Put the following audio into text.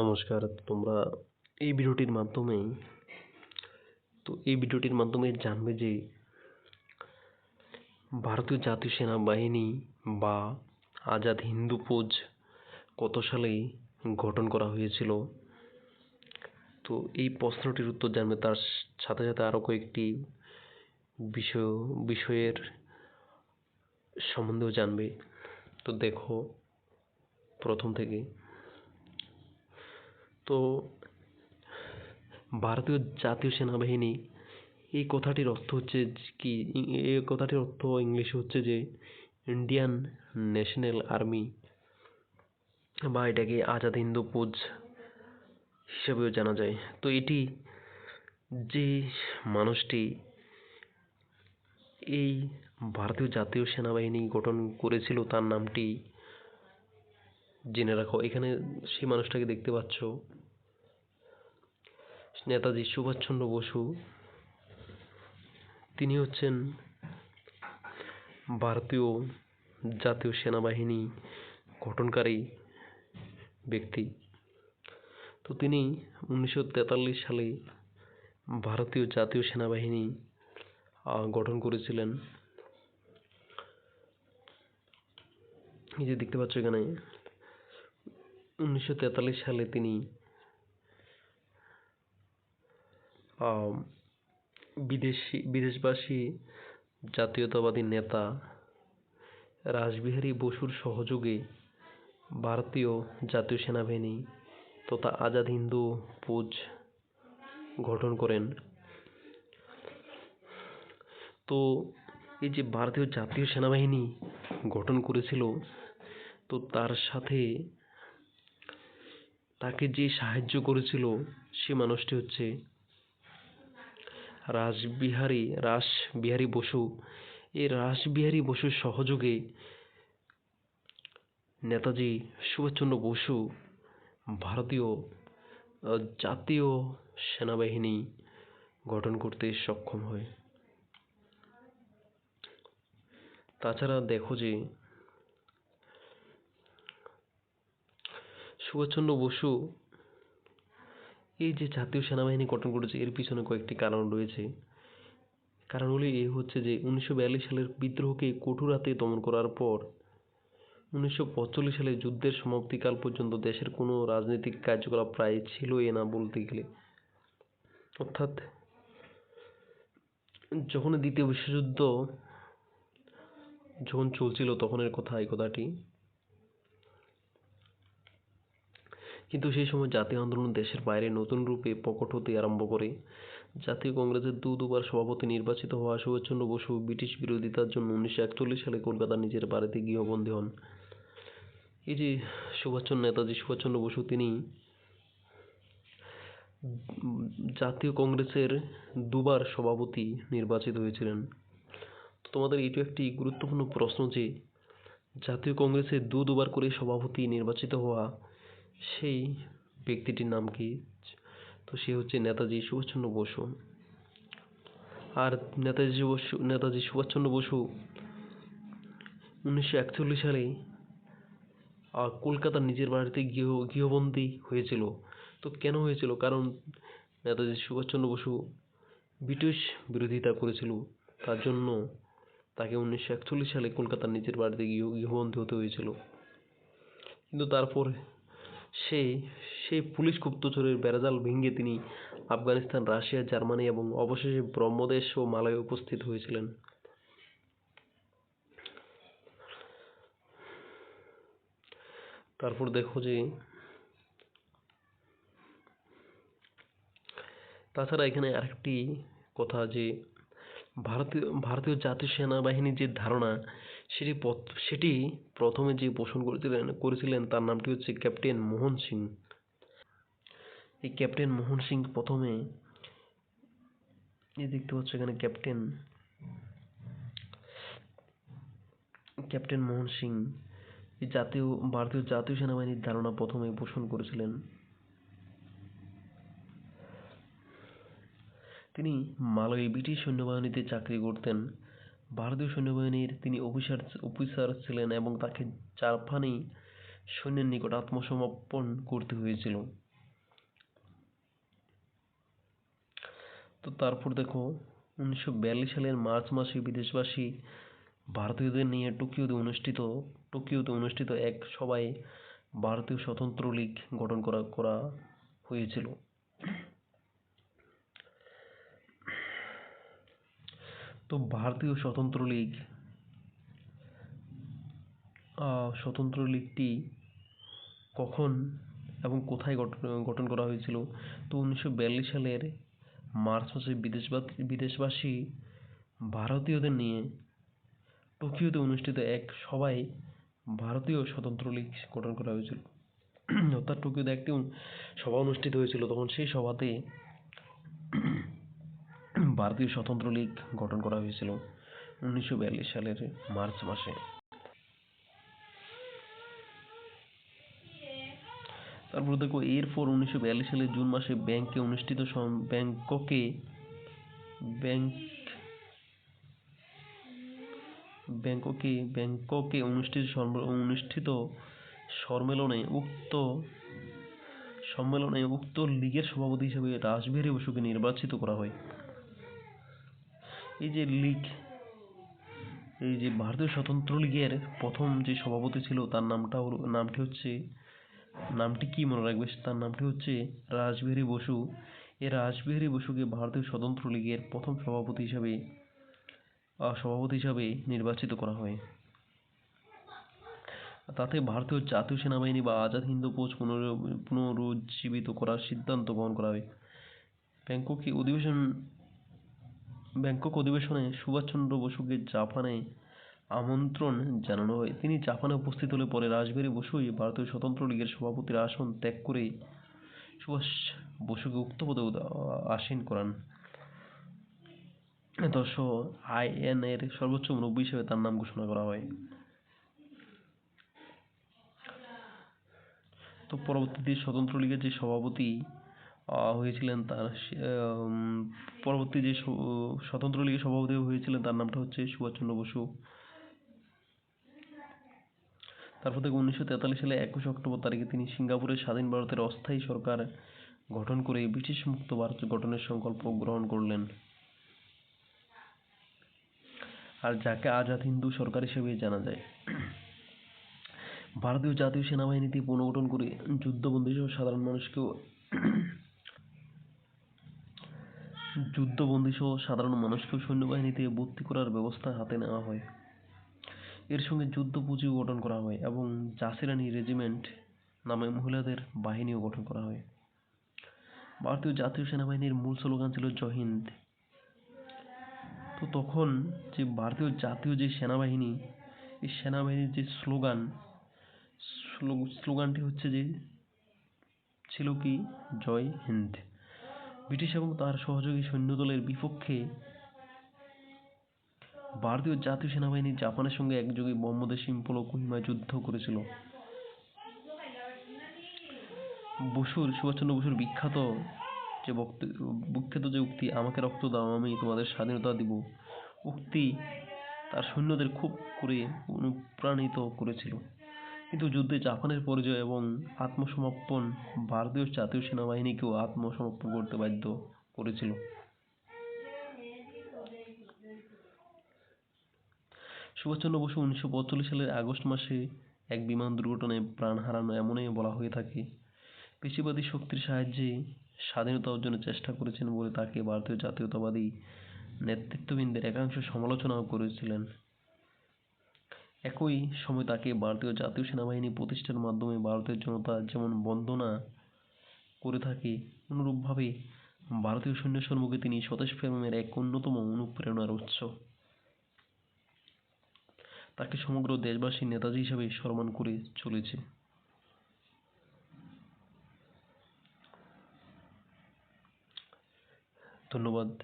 নমস্কার, তোমরা এই ভিডিওটির মাধ্যমে তো এই ভিডিওটির মাধ্যমে জানবে যে ভারতীয় জাতীয় সেনাবাহিনী বা আজাদ হিন্দু ফৌজ কত সালে গঠন করা হয়েছিল। তো এই প্রশ্নটির উত্তর জানবে, তার সাথে সাথে আরও কয়েকটি বিষয়, বিষয়ের সম্বন্ধেও জানবে। তো দেখো, প্রথম থেকে তো ভারতীয় জাতীয় সেনাবাহিনী এই কথাটির অর্থ হচ্ছে কি? এই কথাটির অর্থ ইংলিশে হচ্ছে যে ইন্ডিয়ান ন্যাশনাল আর্মি বা এটাকে আজাদ হিন্দু ফৌজ হিসাবেও জানা যায়। তো এটি যে মানুষটি এই ভারতীয় জাতীয় সেনাবাহিনী গঠন করেছিল তার নামটি জেনে রাখো, এখানে সেই মানুষটাকে দেখতে পাচ্ছ। নেতাজি সুভাষচন্দ্র বসু। তিনি হচ্ছেন ভারতীয় জাতীয় সেনাবাহিনী গঠনকারী ব্যক্তি। তো তিনি উনিশশো তেতাল্লিশ সালে ভারতীয় জাতীয় সেনাবাহিনী গঠন করেছিলেন। এই যে দেখতে পাচ্ছ এখানে উনিশশো তেতাল্লিশ সালে তিনি বিদেশি, বিদেশবাসী, জাতীয়তাবাদী নেতা রাসবিহারী বসুর সহযোগে ভারতীয় জাতীয় সেনাবাহিনী তথা আজাদ হিন্দু ফৌজ গঠন করেন। তো এই যে ভারতীয় জাতীয় সেনাবাহিনী গঠন করেছিল, তো তার সাথে তাকে যে সাহায্য করেছিল সে মানুষটি হচ্ছে রাসবিহারী রাসবিহারী বসু। এই রাসবিহারী বসুর সহযোগে নেতাজি সুভাষচন্দ্র বসু ভারতীয় জাতীয় সেনাবাহিনী গঠন করতে সক্ষম হয়। তাছাড়া দেখো যে সুভাষচন্দ্র বসু এই যে জাতীয় সেনাবাহিনী গঠন করেছে, এর পিছনে কয়েকটি কারণ রয়েছে। কারণগুলি এ হচ্ছে যে, উনিশশো বিয়াল্লিশ সালের বিদ্রোহকে কঠোর হাতে দমন করার পর উনিশশো সালে যুদ্ধের সমাপ্তিকাল পর্যন্ত দেশের কোনো রাজনৈতিক কার্যকলাপ প্রায় ছিলই না বলতে গেলে। অর্থাৎ যখন দ্বিতীয় বিশ্বযুদ্ধ যখন চলছিল তখনের কথা, এই কথাটি কিন্তু সেই সময় জাতীয় আন্দোলন দেশের বাইরে নতুন রূপে প্রকট হতে আরম্ভ করে। জাতীয় কংগ্রেসের দু, দুবার সভাপতি নির্বাচিত হওয়া সুভাষচন্দ্র বসু ব্রিটিশ বিরোধিতার জন্য উনিশশো একচল্লিশ সালে কলকাতা নিজের বাড়িতে গৃহবন্দী হন। এই যে সুভাষচন্দ্র নেতাজি, সুভাষচন্দ্র বসু তিনি জাতীয় কংগ্রেসের দুবার সভাপতি নির্বাচিত হয়েছিলেন। তোমাদের এটি একটি গুরুত্বপূর্ণ প্রশ্ন যে, জাতীয় কংগ্রেসের দু, দুবার করে সভাপতি নির্বাচিত হওয়া সেই ব্যক্তিটির নাম কি? তো সে হচ্ছে নেতাজি সুভাষচন্দ্র বসু। আর নেতাজি বসু, নেতাজি সুভাষচন্দ্র বসু উনিশশো একচল্লিশ সালে কলকাতার নিজের বাড়িতে গৃহ, গৃহবন্দী হয়েছিল। তো কেন হয়েছিল? কারণ নেতাজি সুভাষচন্দ্র বসু ব্রিটিশ বিরোধিতা করেছিল। তার জন্য তাকে উনিশশো একচল্লিশ সালে কলকাতার নিজের বাড়িতে গৃহ, গৃহবন্দী হতে হয়েছিল। কিন্তু তারপর সে সেই পুলিশ গুপ্তচরের বেড়াজাল ভেঙে তিনি আফগানিস্তান, রাশিয়া, জার্মানি এবং অবশেষে ব্রহ্মদেশ ও মালয়ে উপস্থিত হয়েছিলেন। তারপর দেখো যে, তাছাড়া এখানে আরেকটি কথা যে, ভারতীয় ভারতীয় জাতীয় সেনাবাহিনীর যে ধারণা সেটি সেটি প্রথমে যে পোষণ করেছিলেন করেছিলেন তার নামটি হচ্ছে ক্যাপ্টেন মোহন সিং। এই ক্যাপ্টেন মোহন সিং প্রথমে এই দেখতে পাচ্ছ এখানে ক্যাপ্টেন ক্যাপ্টেন মোহন সিং। এই জাতীয়, ভারতীয় জাতীয় সেনাবাহিনীর ধারণা প্রথমে পোষণ করেছিলেন। তিনি মালয় ব্রিটিশ সৈন্যবাহিনীতে চাকরি করতেন। ভারতীয় সৈন্যবাহিনীর তিনি অফিসার অফিসার ছিলেন এবং তাকে জাপানি সৈন্যের নিকট আত্মসমর্পণ করতে হয়েছিল। তো তারপর দেখো, উনিশশো বিয়াল্লিশ সালের মার্চ মাসে বিদেশবাসী ভারতীয়দের নিয়ে টোকিওতে অনুষ্ঠিত টোকিওতে অনুষ্ঠিত এক সভায় ভারতীয় স্বতন্ত্র লীগ গঠন করা করা হয়েছিল। তো ভারতীয় স্বতন্ত্র লীগ স্বতন্ত্র লীগটি কখন এবং কোথায় গঠন গঠন করা হয়েছিল? তো উনিশশো বিয়াল্লিশ সালের মার্চ মাসে বিদেশবাসী বিদেশবাসী ভারতীয়দের নিয়ে টোকিওতে অনুষ্ঠিত এক সভায় ভারতীয় স্বতন্ত্র লীগ গঠন করা হয়েছিল। অর্থাৎ টোকিওতে একটি সভা অনুষ্ঠিত হয়েছিল, তখন সেই সভাতে ভারতীয় স্বতন্ত্র লীগ গঠন করা হয়েছিল উনিশশো বিয়াল্লিশ সালের মার্চ মাসে। তারপর দেখো এরপর উনিশশো বিয়াল্লিশ সালের জুন মাসে ব্যাংকে অনুষ্ঠিত ব্যাংককে ব্যাংক ব্যাংককে ব্যাংককে অনুষ্ঠিত অনুষ্ঠিত সম্মেলনে উক্ত সম্মেলনে উক্ত লীগের সভাপতি হিসেবে রাসবিহারী বসুকে নির্বাচিত করা হয়। এই যে লীগ এই যে ভারতীয় স্বতন্ত্র লীগের প্রথম যে সভাপতি ছিল, তার নামটা হলো, নামটি হচ্ছে, নামটি কি মনে রাখবে তার নামটি হচ্ছে রাসবিহারী বসু। এই রাসবিহারী বসুকে ভারতীয় স্বতন্ত্র লীগের প্রথম সভাপতি হিসাবে সভাপতি হিসাবে নির্বাচিত করা হয়। তাতে ভারতীয় জাতীয় সেনাবাহিনী বা আজাদ হিন্দ ফৌজ পুনর পুনরুজ্জীবিত করার সিদ্ধান্ত গ্রহণ করা হয়। ব্যাংককে অধিবেশন ব্যাংকক অধিবেশনে সুভাষচন্দ্র বসুকে জাপানে আমন্ত্রণ জানানো হয়। তিনি জাপানে উপস্থিত হলে পরে রাসবিহারী বসুই ভারতীয় স্বতন্ত্র লীগের সভাপতির আসন ত্যাগ করে সুভাষ বসুকে উক্ত পদে আসীন করান। দশ আইএন এর সর্বোচ্চ মুরব্বী হিসেবে তার নাম ঘোষণা করা হয়। তো পরবর্তীতে স্বতন্ত্র লীগের যে সভাপতি হয়েছিলেন তার পরবর্তী যে স্বতন্ত্র লীগের সভাপতি হয়েছিলেন তার নামটা হচ্ছে সুভাষচন্দ্র বসু। তারপর থেকে উনিশশো তেতাল্লিশ সালে একুশ অক্টোবর তারিখে তিনি সিঙ্গাপুরের স্বাধীন ভারতের অস্থায়ী সরকার গঠন করে ব্রিটিশ মুক্ত ভারত গঠনের সংকল্প গ্রহণ করলেন। আর যাকে আজাদ হিন্দু সরকার হিসেবে জানা যায়। ভারতীয় জাতীয় সেনাবাহিনীতে পুনর্গঠন করে যুদ্ধবন্দী সহ সাধারণ মানুষকেও যুদ্ধবন্দী সহ সাধারণ মানুষকেও সৈন্যবাহিনীতে ভর্তি করার ব্যবস্থা হাতে নেওয়া হয়। এর সঙ্গে যুদ্ধ পুঁজিও গঠন করা হয় এবং জাসিরানি রেজিমেন্ট নামে মহিলাদের বাহিনীও গঠন করা হয়। ভারতীয় জাতীয় সেনাবাহিনীর মূল স্লোগান ছিল জয় হিন্দ। তো তখন যে ভারতীয় জাতীয় যে সেনাবাহিনী, এই সেনাবাহিনীর যে স্লোগান, স্লো- স্লোগানটি হচ্ছে যে ছিল কি? জয় হিন্দ। ব্রিটিশ এবং তার সহযোগী সৈন্যদলের বিপক্ষে ভারতীয় জাতীয় সেনাবাহিনী জাপানের সঙ্গে একযোগে ব্রহ্মদেশ ইম্ফল ও কোহিমায় যুদ্ধ করেছিল। বসুর, সুভাষচন্দ্র বসুর বিখ্যাত যে বক্ত, বিখ্যাত যে উক্তি, আমাকে রক্ত দাও, আমি তোমাদের স্বাধীনতা দিব উক্তি তার সৈন্যদের খুব করে অনুপ্রাণিত করেছিল। কিন্তু যুদ্ধে জাপানের পরাজয় এবং আত্মসমর্পণ ভারতীয় জাতীয় সেনাবাহিনীকেও আত্মসমর্পণ করতে বাধ্য করেছিল। সুভাষচন্দ্র বসু উনিশশো পঁয়তাল্লিশ সালের আগস্ট মাসে এক বিমান দুর্ঘটনায় প্রাণ হারানো এমনই বলা হয়ে থাকে। পেশিবাদী শক্তির সাহায্যে স্বাধীনতা অর্জনের চেষ্টা করেছেন বলে তাকে ভারতীয় জাতীয়তাবাদী নেতৃত্ববৃন্দের একাংশ সমালোচনাও করেছিলেন। একই সময় তাকে ভারতীয় জাতীয় সেনাবাহিনী প্রতিষ্ঠার মাধ্যমে ভারতের জনতা যেমন বন্দনা করে থাকে, অনুরূপভাবে ভারতীয় সৈন্য সম্মুখে তিনি স্বদেশ প্রেমের এক অন্যতম অনুপ্রেরণার উৎস। তাকে সমগ্র দেশবাসী নেতাজি হিসাবে সম্মান করে চলেছে। ধন্যবাদ।